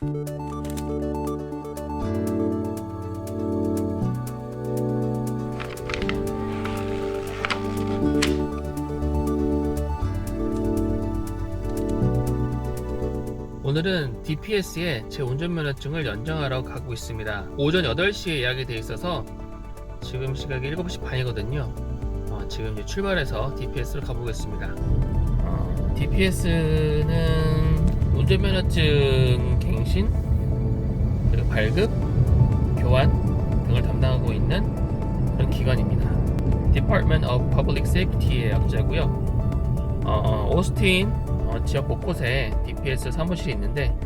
오늘은 DPS에 제 운전면허증을 연장하러 가고 있습니다. 오전 8시에 예약이 돼 있어서 지금 시각이 7시 반이거든요. 어, 지금 이제 출발해서 DPS로 가보겠습니다. 어, DPS는 운전면허증 갱신, 그리고 발급, 교환 등을 담당하고 있는 그런 기관입니다. Department of Public Safety의 약자고요. 어, 오스틴 어, 지역 곳곳에 DPS 사무실이 있는데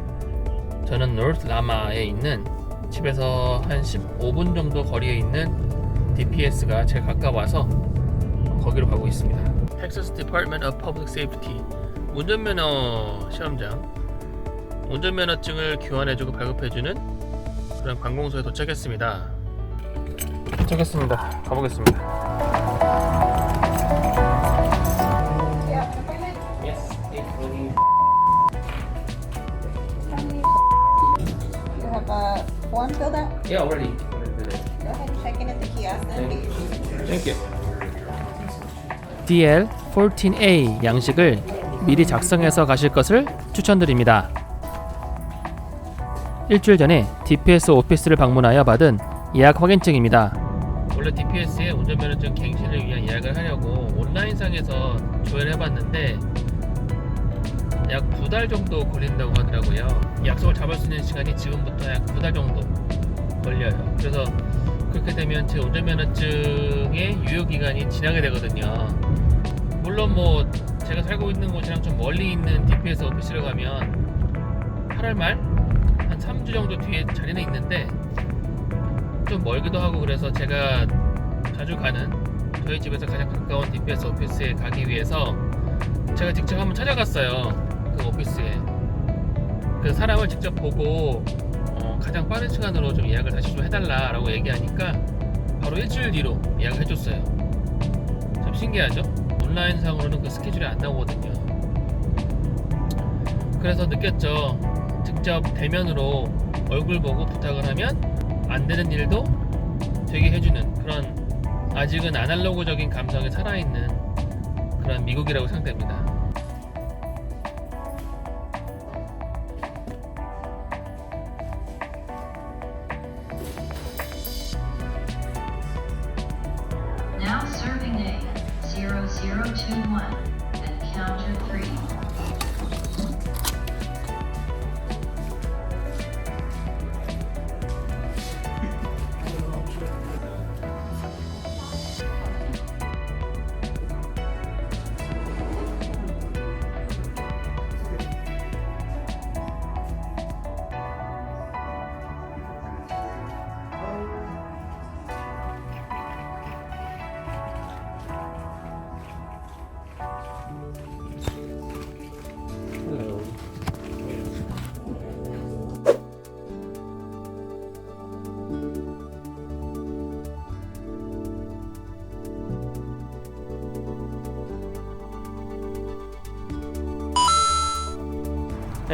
저는 노르트 라마에 있는 집에서 한 15분 정도 거리에 있는 DPS가 제일 가까워서 어, 거기로 가고 있습니다. Texas Department of Public Safety 운전면허 시험장 운전면허증을 교환해주고 발급해주는 그런 관공서에 도착했습니다. 도착했습니다. 가보겠습니다. Yes, including You have a form filled out? yeah already. Go ahead and check in at the kiosk and get your signature. Thank you. DL14A 양식을 미리 작성해서 가실 것을 추천드립니다. 일주일 전에 DPS 오피스를 방문하여 받은 예약 확인증입니다. 원래 DPS에 운전면허증 갱신을 위한 예약을 하려고 온라인상에서 조회를 해봤는데 약 두 달 정도 걸린다고 하더라고요. 약속을 잡을 수 있는 시간이 지금부터 약 두 달 정도 걸려요. 그래서 그렇게 되면 제 운전면허증의 유효 기간이 지나게 되거든요. 물론 뭐 제가 살고 있는 곳이랑 좀 멀리 있는 DPS 오피스를 가면 8월 말한 3주 정도 뒤에 자리는 있는데 좀 멀기도 하고 그래서 제가 자주 가는 저희 집에서 가장 가까운 DPS 오피스에 가기 위해서 제가 직접 한번 찾아갔어요 그 오피스에. 그 사람을 직접 보고 어, 가장 빠른 시간으로 좀 예약을 다시 좀 해달라라고 얘기하니까 바로 일주일 뒤로 예약을 해줬어요. 참 신기하죠? 온라인상으로는 그 스케줄이 안 나오거든요. 그래서 느꼈죠 직접 대면으로 얼굴 보고 부탁을 하면 안 되는 일도 되게 해주는 그런 아직은 아날로그적인 감성이 살아있는 그런 미국이라고 생각됩니다. Now serving A 0021 and counter 3.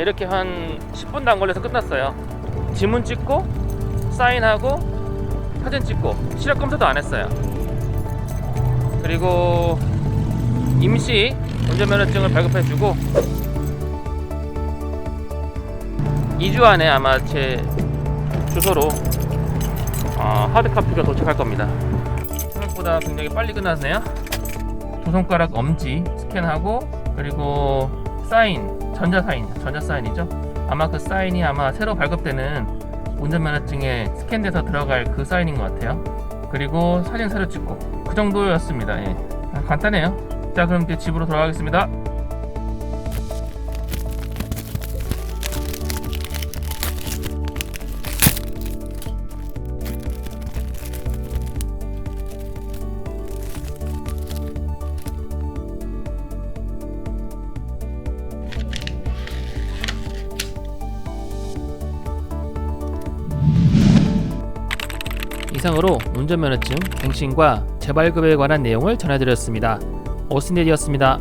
이렇게 한 10분도 안 걸려서 끝났어요. 지문 찍고 사인하고 사진 찍고 시력 검사도 안 했어요. 그리고 임시 운전면허증을 발급해주고 2주 안에 아마 제 주소로 어, 하드카피가 도착할 겁니다. 생각보다 굉장히 빨리 끝났네요. 두 손가락 엄지 스캔하고 그리고 사인 전자 사인 전자 사인이죠. 아마 그 사인이 아마 새로 발급되는 운전면허증에 스캔돼서 들어갈 그 사인인 것 같아요. 그리고 사진 새로 찍고 그 정도였습니다. 예. 아, 간단해요. 자 그럼 이제 집으로 돌아가겠습니다. 이상으로 운전면허증 갱신과 재발급에 관한 내용을 전해드렸습니다. 오스네디였습니다.